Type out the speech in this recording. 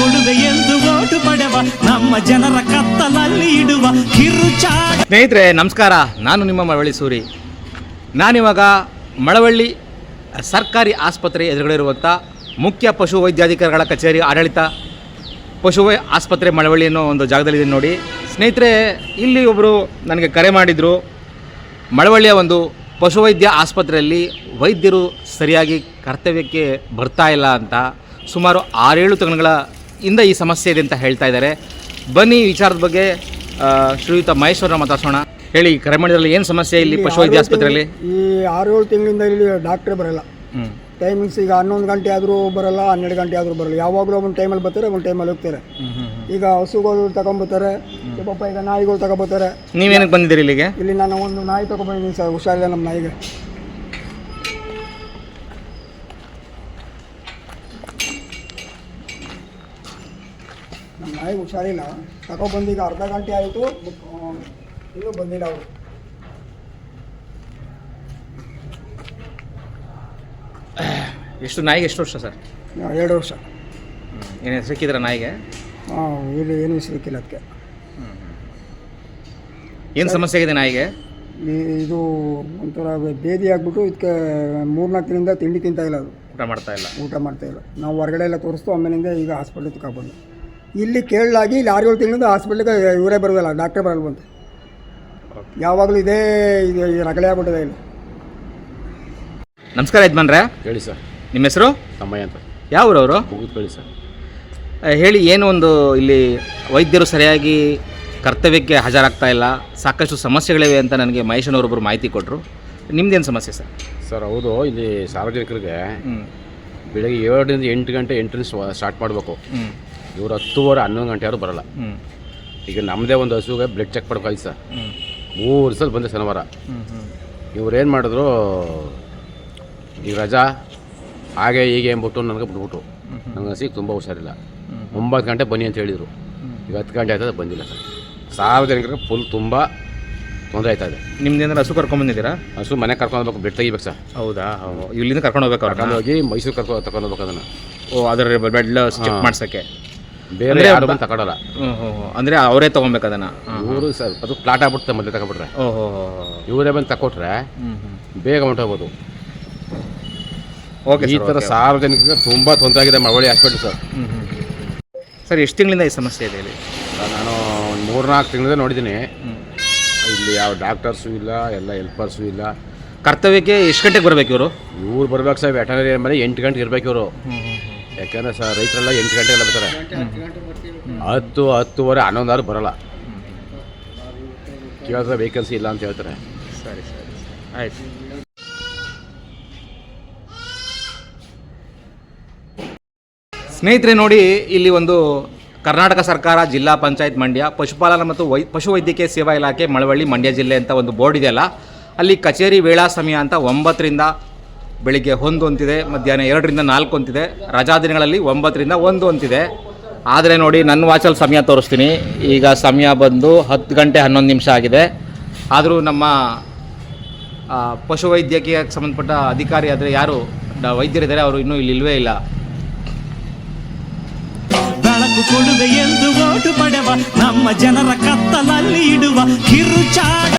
ಎಂದು ಓಟು ನಮ್ಮ ಜನರ ಕತ್ತಲಲ್ಲಿ ಇಡುವ ಕಿರುಚಾಡ ಸ್ನೇಹಿತರೆ, ನಮಸ್ಕಾರ. ನಾನು ನಿಮ್ಮ ಮಳವಳ್ಳಿ ಸೂರಿ. ನಾನಿವಾಗ ಮಳವಳ್ಳಿ ಸರ್ಕಾರಿ ಆಸ್ಪತ್ರೆ ಎದುರುಗಡೆ ಇರುವಂಥ ಮುಖ್ಯ ಪಶು ವೈದ್ಯಾಧಿಕಾರಿಗಳ ಕಚೇರಿ ಆಡಳಿತ ಪಶುವೈ ಆಸ್ಪತ್ರೆ ಮಳವಳ್ಳಿ ಅನ್ನೋ ಒಂದು ಜಾಗದಲ್ಲಿದೆ ನೋಡಿ. ಸ್ನೇಹಿತರೆ, ಇಲ್ಲಿ ಒಬ್ಬರು ನನಗೆ ಕರೆ ಮಾಡಿದರು. ಮಳವಳ್ಳಿಯ ಒಂದು ಪಶುವೈದ್ಯ ಆಸ್ಪತ್ರೆಯಲ್ಲಿ ವೈದ್ಯರು ಸರಿಯಾಗಿ ಕರ್ತವ್ಯಕ್ಕೆ ಬರ್ತಾ ಇಲ್ಲ ಅಂತ ಸುಮಾರು ಆರೇಳು ತಿಂಗಳ ಇಂದ ಈ ಸಮಸ್ಯೆ ಇದೆ ಅಂತ ಹೇಳ್ತಾ ಇದ್ದಾರೆ. ಬನ್ನಿ ಈ ವಿಚಾರದ ಬಗ್ಗೆ ಶ್ರೀಯುತ ಮಹೇಶ್ವರ ಮಾತಾಡ್ಸೋಣ ಹೇಳಿ ಕರೆ ಮಾಡಿದ್ರಲ್ಲಿ ಏನು ಸಮಸ್ಯೆ ಇಲ್ಲಿ ಪಶುವೈದ್ಯ ಆಸ್ಪತ್ರೆಯಲ್ಲಿ? ಈ ಆರು ಏಳು ತಿಂಗಳಿಂದ ಇಲ್ಲಿ ಡಾಕ್ಟ್ರೇ ಬರಲ್ಲ. ಟೈಮಿಂಗ್ಸ್ ಈಗ ಹನ್ನೊಂದು ಗಂಟೆ ಆದರೂ ಬರಲ್ಲ ಹನ್ನೆರಡು ಗಂಟೆ ಆದರೂ ಬರಲ್ಲ. ಯಾವಾಗಲೂ ಒಂದು ಟೈಮಲ್ಲಿ ಬರ್ತಾರೆ ಒಂದು ಟೈಮಲ್ಲಿ ಹೋಗ್ತಾರೆ. ಈಗ ಹಸುಗಳು ತಗೊಂಬರ್ತಾರೆ ಪಾಪ ಈಗ ನಾಯಿಗಳು ತಗೊಂಬರ್ತಾರೆ ನೀವೇನಕ್ಕೆ ಬಂದಿದ್ದೀರಿ ಇಲ್ಲಿಗೆ? ಇಲ್ಲಿ ನಾನು ಒಂದು ನಾಯಿ ತಗೊಂಬಂದಿದ್ದೀನಿ ಸರ್ ಹುಷಾರಿಲ್ಲ ನಮ್ಮ ನಾಯಿಗೆ. ನಮ್ಮ ನಾಯಿಗೆ ಹುಷಾರಿಲ್ಲ. ತಗೊಬಂದು ಈಗ ಅರ್ಧ ಗಂಟೆ ಆಯಿತು. ಇನ್ನೂ ಬಂದಿಲ್ಲ ಅವರು. ಎಷ್ಟು ನಾಯಿಗೆ ಎಷ್ಟು ವರ್ಷ ಸರ್? ಎರಡು ವರ್ಷ. ಏನು ಸಿಕ್ಕಿದ್ರ ನಾಯಿಗೆ? ಹಾಂ ಇಲ್ಲಿ ಏನು ಸಿಕ್ಕಿಲ್ಲ ಅದಕ್ಕೆ. ಏನು ಸಮಸ್ಯೆ ಆಗಿದೆ ನಾಯಿಗೆ? ಇದು ಒಂಥರ ಬೇದಿ ಆಗ್ಬಿಟ್ಟು ಇದಕ್ಕೆ ಮೂರ್ನಾಲ್ಕು ದಿನದಿಂದ ತಿಂಡಿ ತಿಂತಾಯಿಲ್ಲ ಇಲ್ಲ ಅದು. ಊಟ ಮಾಡ್ತಾ ಇಲ್ಲ. ಊಟ ಮಾಡ್ತಾ ಇಲ್ಲ. ನಾವು ಹೊರಗಡೆ ಎಲ್ಲ ತೋರಿಸ್ತು ಆಮೇಲಿಂದ ಈಗ ಹಾಸ್ಪಿಟ್ಲಿಗೆ ತಗೊಬಂದು ಇಲ್ಲಿ ಕೇಳಲಾಗಿ ಇಲ್ಲಿ ಆರು ಏಳು ತಿಂಗಳಿಂದ ಹಾಸ್ಪಿಟ್ಲಿಗೆ ಇವರೇ ಬರೋದಲ್ಲ ಡಾಕ್ಟ್ರೇ ಬರಲ್ವಂತೆ ಯಾವಾಗಲೂ ಇದೇ ಇದು ಈ ರಗಳೆ ಆಗ್ಬಿಟ್ಟಿದೆ ಇಲ್ಲಿ. ನಮಸ್ಕಾರ ಯಜಮಾನ್ರೆ. ಹೇಳಿ ಸರ್. ನಿಮ್ಮ ಹೆಸರು? ತಮ್ಮಯ್ಯ ಅಂತ. ಯಾವ ಊರವರು? ಕೇಳಿ ಸರ್. ಹೇಳಿ ಏನು ಒಂದು ಇಲ್ಲಿ ವೈದ್ಯರು ಸರಿಯಾಗಿ ಕರ್ತವ್ಯಕ್ಕೆ ಹಾಜರಾಗ್ತಾ ಇಲ್ಲ ಸಾಕಷ್ಟು ಸಮಸ್ಯೆಗಳಿವೆ ಅಂತ ನನಗೆ ಮಹೇಶನವರೊಬ್ಬರು ಮಾಹಿತಿ ಕೊಟ್ಟರು ನಿಮ್ದೇನು ಸಮಸ್ಯೆ ಸರ್? ಸರ್ ಹೌದು ಇಲ್ಲಿ ಸಾರ್ವಜನಿಕರಿಗೆ ಬೆಳಗ್ಗೆ ಏಳರಿಂದ ಎಂಟು ಗಂಟೆ ಎಂಟ್ರೆನ್ಸ್ ಸ್ಟಾರ್ಟ್ ಮಾಡಬೇಕು. ಹ್ಞೂ ಇವರು ಹತ್ತುವರೆ ಹನ್ನೊಂದು ಗಂಟೆ ಆದರೂ ಬರಲ್ಲ. ಈಗ ನಮ್ಮದೇ ಒಂದು ಹಸುಗೆ ಬ್ಲಡ್ ಚೆಕ್ ಮಾಡ್ಕೊಳ್ಳಿ ಸರ್ ಮೂರು ಸಲ ಬಂದೆ ಶನಿವಾರ. ಇವ್ರೇನು ಏನು ಮಾಡಿದ್ರು ಈಗ ರಜಾ ಹಾಗೆ ಹೀಗೆ ಎಂಬಿಟ್ಟು ನನಗೆ ಬಿಟ್ಬಿಟ್ಟು ನನಗೆ ಹಸಿಗೆ ತುಂಬ ಹುಷಾರಿಲ್ಲ. ಒಂಬತ್ತು ಗಂಟೆ ಬನ್ನಿ ಅಂತ ಹೇಳಿದರು. ಈಗ ಹತ್ತು ಗಂಟೆ ಆಯ್ತದೆ ಬಂದಿಲ್ಲ ಸರ್. ಸಾರ್ವಜನಿಕರಿಗೆ ಫುಲ್ ತುಂಬ ತೊಂದರೆ ಆಯ್ತಾ ಇದೆ ನಿಮ್ದೇನಾದ್ರು ಹಸು ಕರ್ಕೊಂಬಂದಿದ್ದೀರಾ ಹಸು ಮನೆ ಕರ್ಕೊಂಡು ಹೋಗ್ಬೇಕು ಬ್ಲಡ್ ತೆಗಿಬೇಕು ಸರ್. ಹೌದಾ? ಇಲ್ಲಿಂದ ಕರ್ಕೊಂಡು ಹೋಗ್ಬೇಕು ಕರ್ಕೊಂಡು ಹೋಗಿ ಮೈಸೂರು ಕರ್ಕೊಂಡು ತಗೊಂಡು ಹೋಗ್ಬೇಕು ಅದನ್ನು. ಓ ಅದರ ಬ್ಲಡ್ ಚೆಕ್. ಮಾಡ್ಸೋಕ್ಕೆ. ಬೇರೆ ಯಾರು ಬಂದು ತಗೊಳಲ್ಲ. ಅಂದರೆ ಅವರೇ ತಗೊಬೇಕು ಅದನ್ನು. ಇವರು ಸರ್ ಅದು ಪ್ಲಾಟ್ ಆಗ್ಬಿಡ್ತಾರೆ ಮೊದಲೇ ತಗೊಬಿಟ್ರೆ. ಓಹೋ ಇವರೇ ಬಂದು ತಕೊಟ್ರೆ ಬೇಗ ಹೊಂಟೋಗ್ಬೋದು ಓಕೆ ಈ ಥರ ಸಾರ್ವಜನಿಕರಿಗೆ ತುಂಬ ತೊಂದರೆ ಆಗಿದೆ ಮಳವಳ್ಳಿ ಹಾಸ್ಪಿಟ್ಲ್ ಸರ್ ಸರ್ ಎಷ್ಟು ತಿಂಗಳಿಂದ ಈ ಸಮಸ್ಯೆ ಇದೆ ಇಲ್ಲಿ? ನಾನು ಮೂರ್ನಾಲ್ಕು ತಿಂಗಳಿಂದ ನೋಡಿದ್ದೀನಿ. ಇಲ್ಲಿ ಯಾವ ಡಾಕ್ಟರ್ಸು ಇಲ್ಲ ಎಲ್ಲ ಹೆಲ್ಪರ್ಸು ಇಲ್ಲ. ಕರ್ತವ್ಯಕ್ಕೆ ಎಷ್ಟು ಗಂಟೆಗೆ ಬರಬೇಕು ಇವರು? ಇವ್ರು ಬರ್ಬೇಕು ಸರ್ ವೆಟನರಿ ಮೇಲೆ ಎಂಟು ಗಂಟೆಗೆ ಇರ್ಬೇಕು ಇವರು. ಯಾಕಂದ್ರೆ ಸರ್ ರೈತರೆಲ್ಲ ಎಂಟು ಗಂಟೆ ಎಲ್ಲ ಬರ್ತಾರೆ. ಹತ್ತು, ಹತ್ತುವರೆ ಹನ್ನೊಂದು ಆರು ಬರಲ್ಲ. ಕೇಳಿದ್ರೆ ವೇಕೆನ್ಸಿ ಇಲ್ಲ ಅಂತ ಹೇಳ್ತಾರೆ. ಸರಿ ಸರಿ ಆಯ್ತು. ಸ್ನೇಹಿತರೆ ನೋಡಿ, ಇಲ್ಲಿ ಒಂದು ಕರ್ನಾಟಕ ಸರ್ಕಾರ, ಜಿಲ್ಲಾ ಪಂಚಾಯತ್ ಮಂಡ್ಯ, ಪಶುಪಾಲನಾ ಮತ್ತು ವೈ, ಪಶುವೈದ್ಯಕೀಯ ಸೇವಾ ಇಲಾಖೆ, ಮಳವಳ್ಳಿ, ಮಂಡ್ಯ ಜಿಲ್ಲೆ ಅಂತ ಒಂದು ಬೋರ್ಡ್ ಇದೆಯಲ್ಲ, ಅಲ್ಲಿ ಕಚೇರಿ ವೇಳಾ ಸಮಯ ಅಂತ ಒಂಬತ್ತರಿಂದ ಬೆಳಿಗ್ಗೆ ಒಂದು ಅಂತಿದೆ, ಮಧ್ಯಾಹ್ನ ಎರಡರಿಂದ ನಾಲ್ಕು ಅಂತಿದೆ, ರಜಾ ದಿನಗಳಲ್ಲಿ ಒಂಬತ್ತರಿಂದ ಒಂದು ಅಂತಿದೆ. ಆದರೆ ನೋಡಿ, ನನ್ನ ವಾಚಲ್ಲಿ ಸಮಯ ತೋರಿಸ್ತೀನಿ. ಈಗ ಸಮಯ ಬಂದು ಹತ್ತು ಗಂಟೆ ಹನ್ನೊಂದು ನಿಮಿಷ ಆಗಿದೆ. ಆದರೂ ನಮ್ಮ ಪಶುವೈದ್ಯಕೀಯಕ್ಕೆ ಸಂಬಂಧಪಟ್ಟ ಅಧಿಕಾರಿ ಆದರೆ ಯಾರು ವೈದ್ಯರಿದ್ದಾರೆ, ಅವರು ಇನ್ನೂ ಇಲ್ಲಿ ಇಲ್ಲವೇ ಇಲ್ಲ. ಕೊಡುಗೆ ಎಂದು ಓಟು ಪಡೆವ, ನಮ್ಮ ಜನರ ಕತ್ತಲಲ್ಲಿ ಇಡುವ ಕಿರುಚಾಡ